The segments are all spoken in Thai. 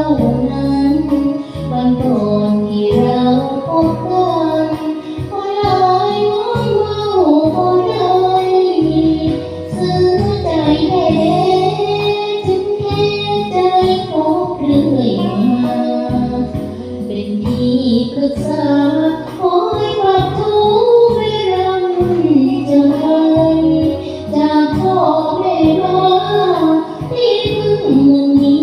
นั้นวันก่อนที่เราพบกันก็ลอยว่างเได้ซื้อใจแท้ถึงแค่ใจพบเรื่อยมาเป็นที่ปรึกษาขอใปรับทุกข์ไม่รังใจจากพ่อแม่มาที่พึ่งวัน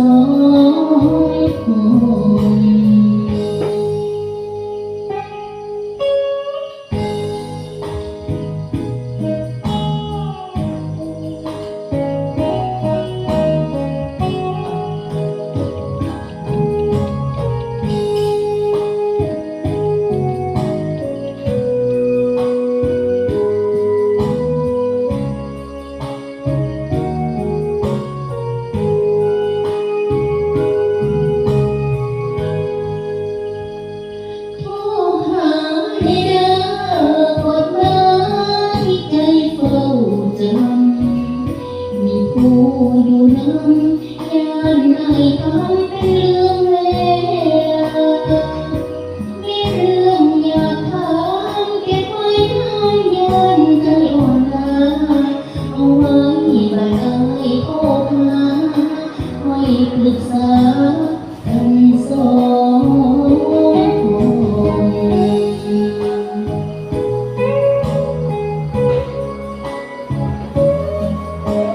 น้อง ใจอ่อนลาเอาไว้บัดเอ่โคตรลาไว้ปรึกษา